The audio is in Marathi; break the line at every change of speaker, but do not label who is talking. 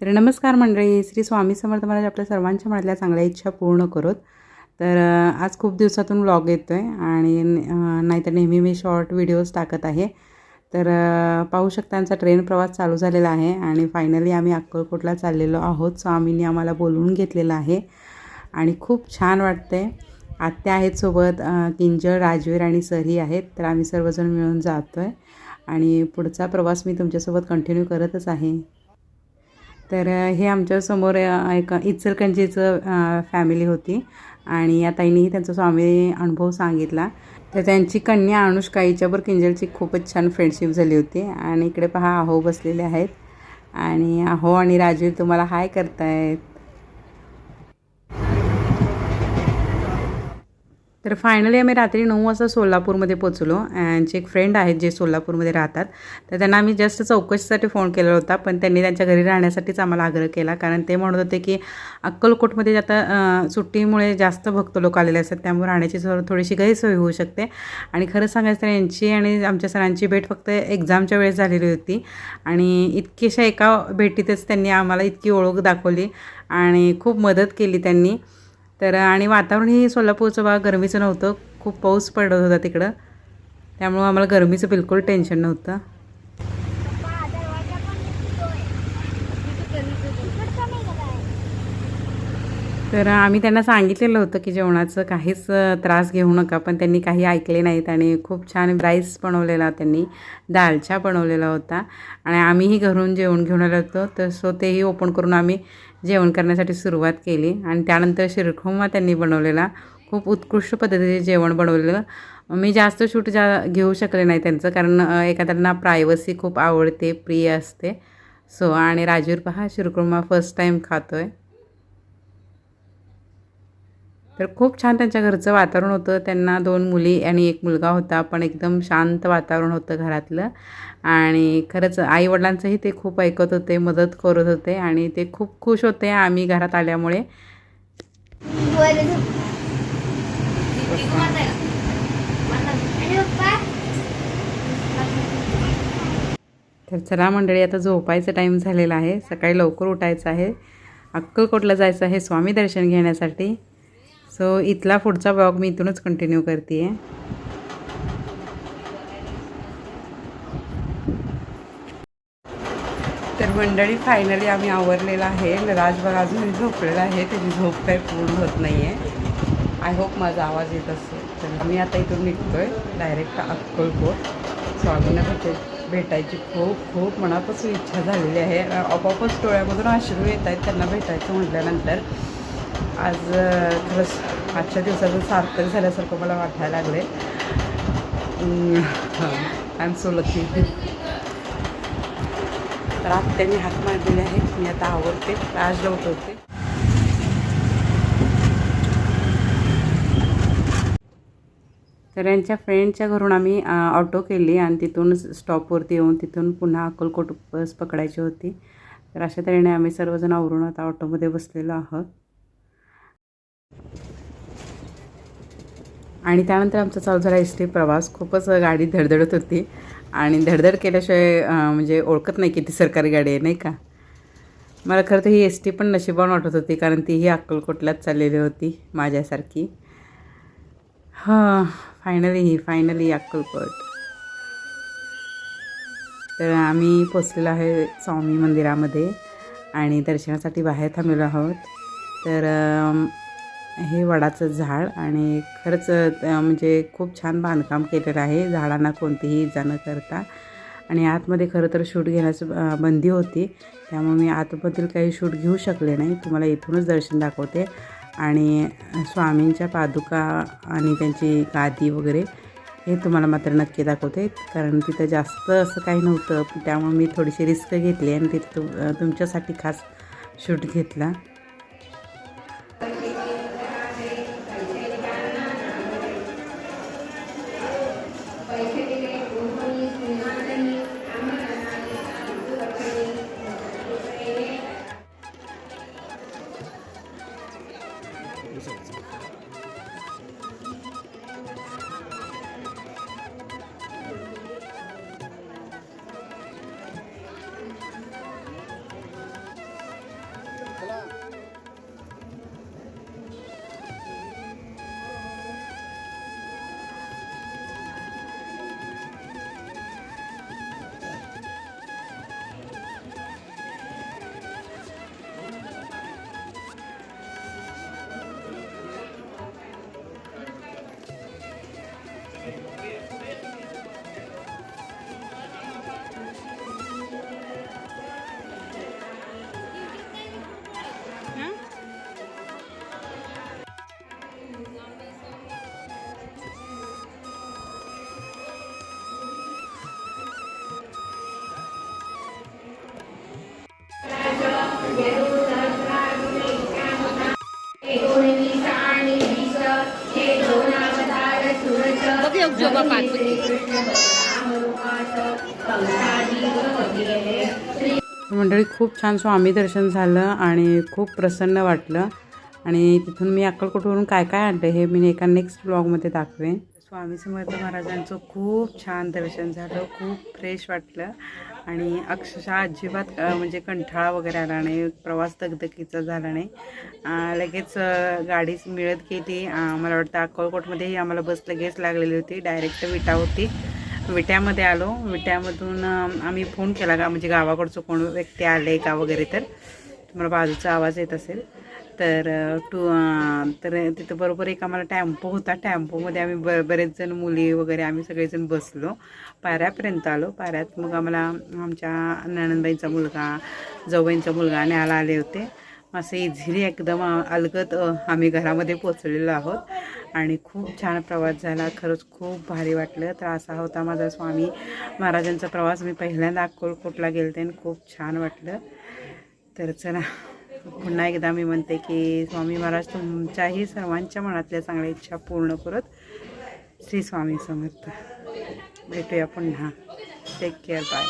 तर नमस्कार मंडळी श्री स्वामी समर्थ महाराज आपल्या सर्वांच्या मनातल्या चांगल्या इच्छा पूर्ण करोत. तर आज खूप दिवसातून व्लॉग येतो आहे आणि नाहीतर नेहमी मी शॉर्ट व्हिडिओज टाकत आहे. तर पाहू शकता आमचा ट्रेन प्रवास चालू झालेला आहे आणि फायनली आम्ही अक्कलकोटला चाललेलो आहोत. स्वामींनी आम्हाला बोलवून घेतलेलं आहे आणि खूप छान वाटतंय. आत्या आहेत सोबत किंजळ राजवीर आणि सरी आहेत. तर आम्ही सर्वजण मिळून जातो आहे आणि पुढचा प्रवास मी तुमच्यासोबत कंटिन्यू करतच आहे. तर हे आमच्यासमोर एक इचलकंजीचं फॅमिली होती आणि या ताईंनीही त्यांचा स्वामी अनुभव सांगितला. तर त्यांची कन्या अनुष्का हिच्यावर किंजलची खूपच छान फ्रेंडशिप झाली होती आणि इकडे पहा आहो बसलेले आहेत. आणि आहो आणि राजीव तुम्हाला हाय करतायत. तर फायनली आम्ही रात्री नऊ वाजता सोलापूरमध्ये पोचलो यांचे एक फ्रेंड आहेत जे सोलापूरमध्ये राहतात तर त्यांना आम्ही जस्ट चौकशीसाठी फोन केला होता. पण त्यांनी त्यांच्या घरी राहण्यासाठीच आम्हाला आग्रह केला. कारण ते म्हणत होते की अक्कलकोटमध्ये आता सुट्टीमुळे जास्त भक्त लोक आलेले असतात. त्यामुळे राहण्याची थो थोडीशी गैरसोय होऊ शकते. आणि खरं सांगायचं तर यांची आणि आमच्या सरांची भेट फक्त एक्झामच्या वेळेस झालेली होती. आणि इतकीशा एका भेटीतच त्यांनी आम्हाला इतकी ओळख दाखवली. आणि खूप मदत केली त्यांनी. तर आणि वातावरण हे सोलापूरचं बा गरमीचं नव्हतं. खूप पाऊस पडत होता तिकडं. त्यामुळं आम्हाला गरमीचं बिलकुल टेन्शन नव्हतं. तर आम्ही त्यांना सांगितलेलं होतं की जेवणाचं काहीच त्रास घेऊ नका पण त्यांनी काही ऐकले नाहीत आणि खूप छान राईस बनवलेला त्यांनी दालचा बनवलेला होता. आणि आम्हीही घरून जेवण घेऊन आलो होतो तर सो तेही ओपन करून आम्ही जेवण करण्यासाठी सुरुवात केली. आणि त्यानंतर शिरखोमा त्यांनी बनवलेला खूप उत्कृष्ट पद्धतीचे जेवण बनवलेलं. मी जास्त शूट जा घेऊ शकले नाही त्यांचं कारण एखाद्यांना प्रायव्हसी खूप आवडते प्रिय असते. सो आणि राजूर पहा शिरखुर्मा फर्स्ट टाईम खातो आहे तर खूप छान त्यांच्या घरचं वातावरण होतं. त्यांना दोन मुली आणि एक मुलगा होता पण एकदम शांत वातावरण होतं घरातलं. आणि खरंच आईवडिलांचंही ते खूप ऐकत होते मदत करत होते आणि ते खूप खुश होते आम्ही घरात आल्यामुळे. तर चला मंडळी आता झोपायचं टाईम झालेला आहे. सकाळी लवकर उठायचं आहे. अक्कलकोटला जायचं आहे स्वामी दर्शन घेण्यासाठी. सो इथला पुढचा ब्लॉग मी इथूनच कंटिन्यू करते आहे तर मंडळी फायनली आम्ही आवरलेलं आहे. राजबाग अजूनही झोपलेला आहे. त्याची झोप काही पूर्ण होत नाही आहे आय होप माझा आवाज येत असेल. तर आम्ही आता इथून निघतो आहे डायरेक्ट अक्कलकोट. स्वामींना भेटे भेटायची खूप खूप मनापासून इच्छा झालेली आहे. आपोआपच डोळ्यामधून आश्रू येत आहेत. त्यांना भेटायचं म्हटल्यानंतर आज अं, खरंच आजच्या दिवसाचं सार्थक झाल्यासारखं मला वाटायला लागले आय एम सो लकी तर आत्याने हात मारलेले आहेत. मी आता आवडते राज उठवते तर यांच्या फ्रेंडच्या घरून आम्ही ऑटो केली आणि तिथून स्टॉपवरती येऊन तिथून पुन्हा अक्कलकोट बस पकडायची होती. तर अशा तऱ्हेने आम्ही सर्वजण आवरून आता ऑटोमध्ये बसलेलो आहोत. आणि त्यानंतर आमचा चालू झाला एस टी प्रवास. खूपच गाडी धडधडत होती. आणि धडधड केल्याशिवाय म्हणजे ओळखत नाही की ती सरकारी गाडी आहे नाही का? मला खरं तर ही एस टी पण नशिबान वाटत होती कारण ती ही अक्कलकोटलाच चाललेली होती माझ्यासारखी. हां फायनली ही फायनली अक्कलकोट. तर आम्ही पोचलेलो आहे स्वामी मंदिरामध्ये आणि दर्शनासाठी बाहेर थांबलेलो आहोत. तर हे वडाचं झाड आणि खरंच म्हणजे खूप छान बांधकाम केलेलं आहे. झाडांना कोणतीही इजा न करता. आणि आतमध्ये खरं तर शूट घेण्यास बंदी होती. त्यामुळे मी आतमधील काही शूट घेऊ शकले नाही. तुम्हाला इथूनच दर्शन दाखवते. आणि स्वामींच्या पादुका आणि त्यांची गादी वगैरे हे तुम्हाला मात्र नक्की दाखवते. कारण तिथं जास्त असं काही नव्हतं. त्यामुळे मी थोडीशी रिस्क घेतली आणि तिथं तुमच्यासाठी खास शूट घेतला. मंडळी खूप छान स्वामी दर्शन झालं आणि खूप प्रसन्न वाटलं. आणि तिथून मी अक्कलकोटवरून काय काय आणलं हे मी एका नेक्स्ट ब्लॉगमध्ये दाखवेन. स्वामी समर्थ महाराजांचं खूप छान दर्शन झालं खूप फ्रेश वाटलं. आणि अक्षरशः अजिबात म्हणजे कंठाळा वगैरे आला नाही प्रवास दगदगीचा झाला नाही. लगेच गाडी मिळत गेली. मला वाटतं अक्कलकोटमध्येही आम्हाला बस लगेच लागलेली होती. डायरेक्ट विटा होती. विट्यामध्ये आलो. विट्यामधून आम्ही फोन केला का म्हणजे गावाकडचं कोण व्यक्ती आले का वगैरे तर. तुम्हाला बाजूचा आवाज येत असेल. तर टू तर तिथं बरोबर एक आम्हाला टॅम्पो होता. टॅम्पोमध्ये आम्ही ब बरेच जण मुली वगैरे आम्ही सगळेजण बसलो. पाऱ्यापर्यंत आलो. पाऱ्यात मग आम्हाला आमच्या नणंदबाईंचा मुलगा जाऊबाईंचा मुलगा न्यायला आले होते. असं इझिली एकदम अलगत आम्ही घरामध्ये पोचलेलो आहोत. आणि खूप छान प्रवास झाला. खरंच खूप भारी वाटलं. तर असा होता माझा स्वामी महाराजांचा प्रवास. मी पहिल्यांदा अक्कलकोटला गेलते आणि खूप छान वाटलं. तर चला. पुन्हा एकदा मी म्हणते की स्वामी महाराज तुमच्याही सर्वांच्या मनातल्या चांगल्या इच्छा पूर्ण करत श्री स्वामी समर्थ. भेटूया पुन्हा. Take care bye